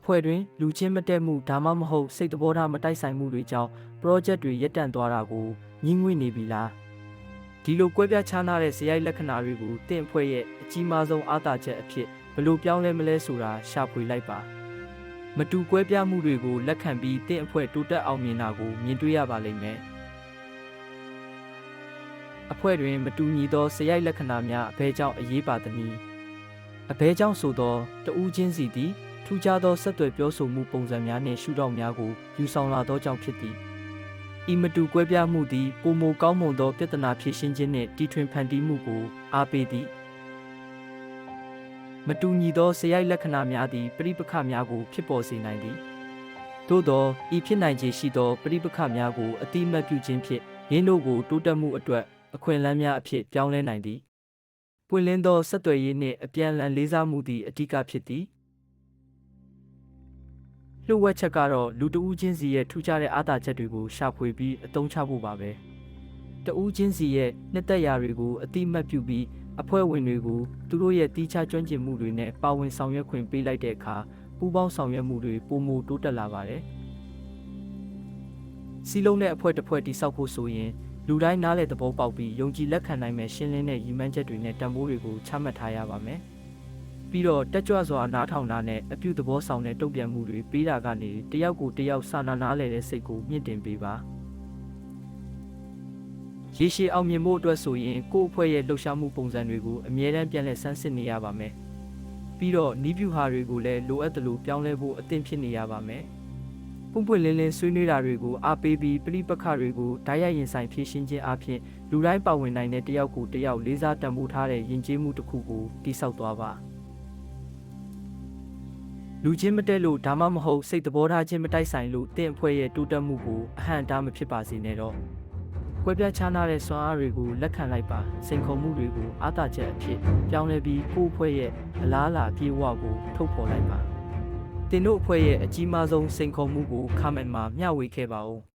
အဖွဲ့တွင်လူချင်းမတက်မှုဒါမှမဟုတ်စိတ်တဘောထားမတိုက်ဆိုင်မှုတွေကြောင့် project တွေရပ်တန့်သွားတာကိုညှင်းငွေ့နေပြီလားဒီလိုကွဲပြားခြားနားတဲ့ဇယိုက်လက္ခဏာတွေကိုတင့်အဖွဲ့ရဲ့အကြီးမားဆုံးအားသာချက်အဖြစ်ဘယ်လိုပြောင်းလဲမလဲဆိုတာရှာဖွေလိုက်ပါမတူကွဲပြားမှုတွေကိုလက်ခံပြီးတင့်အဖွဲ့တိုးတက်အောင်မြင်တာကိုမြင်တွေ့ရပါလိမ့်မယ်အဖွဲ့တွင်မတူညီသောဇယိုက်လက္ခဏာများအဘဲကြောင့်အရေးပါသည်အဘဲကြောင့်ဆိုသောတဦးချင်းစီသည် ထူးခြားသောဆက်သွယ်ပြောဆိုမှုပုံစံများနှင့်ရှုထောင့်များကိုယူဆောင်လာသောကြောင့်ဖြစ်သည်ဤမတူကွဲပြားမှုသည်ပုံမကောင်းမွန်သောပြဿနာဖြေရှင်းခြင်းနှင့်တီထွင်ဖန်တီးမှုကိုအားပေးသည်မတူညီသောစရိုက်လက္ခဏာများသည်ပြိပခများကိုဖြစ်ပေါ်စေနိုင်သည်သို့သောဤဖြစ်နိုင်ခြေရှိသောပြိပခများကိုအတိအမှတ်ပြုခြင်းဖြင့်ရင်းတို့ကိုတိုးတက်မှုအတွက်အခွင့်အလမ်းများအဖြစ်ပြောင်းလဲနိုင်သည်ပွင့်လင်းသောဆက်သွယ်ရေးနှင့်အပြန်အလှန်လေးစားမှုသည်အဓိကဖြစ်သည် လှုပ်ဝက်ချက်ကတော့လူတဦးချင်းစီရဲ့ထူးခြားတဲ့အားသာချက်တွေကိုရှာဖွေပြီးအသုံးချဖို့ပါပဲတဦးချင်းစီရဲ့နှစ်သက်ရာတွေကိုအတိအမှတ်ပြုပြီးအဖွဲ့ဝင်တွေကိုသူတို့ရဲ့တီးခြားကျွမ်းကျင်မှုတွေနဲ့ပါဝင်ဆောင်ရွက်ခွင့်ပေးလိုက်တဲ့အခါပူးပေါင်းဆောင်ရွက်မှုတွေပိုမိုတိုးတက်လာပါတယ်စီလုံးတဲ့အဖွဲ့တစ်ဖွဲ့တိစောက်ဖို့ဆိုရင်လူတိုင်းနားလေသဘောပေါက်ပြီးယုံကြည်လက်ခံနိုင်မဲ့ရှင်းလင်းတဲ့ရည်မှန်းချက်တွေနဲ့တန်ဖိုးတွေကိုချမှတ်ထားရပါမယ်။ ပြီးတော့တက်ကြွစွာနားထောင်တာနဲ့အပြုသဘောဆောင်တဲ့တုံ့ပြန်မှုတွေပေးတာကနေတယောက်ကိုတယောက်စာနာနားလည်တဲ့စိတ်ကိုမြင့်တင်ပေးပါ။ရေရှည်အောင်မြင်ဖို့အတွက်ဆိုရင်ကိုယ့်အဖွဲ့ရဲ့လှုပ်ရှားမှုပုံစံတွေကိုအမြဲတမ်းပြန်လည်ဆန်းစစ်နေရပါမယ်။ပြီးတော့နီးပြူဟာတွေကိုလည်းလိုအပ်သလိုပြောင်းလဲဖို့အသင့်ဖြစ်နေရပါမယ်။ပွန့်ပွန့်လင်းလင်းဆွေးနွေးတာတွေကိုအားပေးပြီးပြိပခတွေကိုဓာတ်ရိုက်ရင်ဆိုင်ဖြည့်ရှင်းခြင်းအပြင်လူတိုင်းပါဝင်နိုင်တဲ့တယောက်ကိုတယောက်လေးစားတန်ဖိုးထားတဲ့ယဉ်ကျေးမှုတစ်ခုကိုတိဆောက်သွားပါ လူချင်းမတက်လို့ဒါမှမဟုတ်စိတ်သဘောထားချင်းမတိုက်ဆိုင်လို့တင့်အဖွဲ့ရဲ့တိုးတက်မှုကိုအဟန့်အတားမဖြစ်ပါစေနဲ့တော့ကွဲပြားခြားနားတဲ့စွမ်းအားတွေကိုလက်ခံလိုက်ပါစိန်ခေါ်မှုတွေကိုအားသာချက်အဖြစ်ပြောင်းလဲပြီးကိုယ့်အဖွဲ့ရဲ့အလားအလာအပြည့်အဝကိုထုတ်ဖော်လိုက်ပါတင်တို့အဖွဲ့ရဲ့အကြီးမားဆုံးစိန်ခေါ်မှုကို comment မှာမျှဝေခဲ့ပါဦး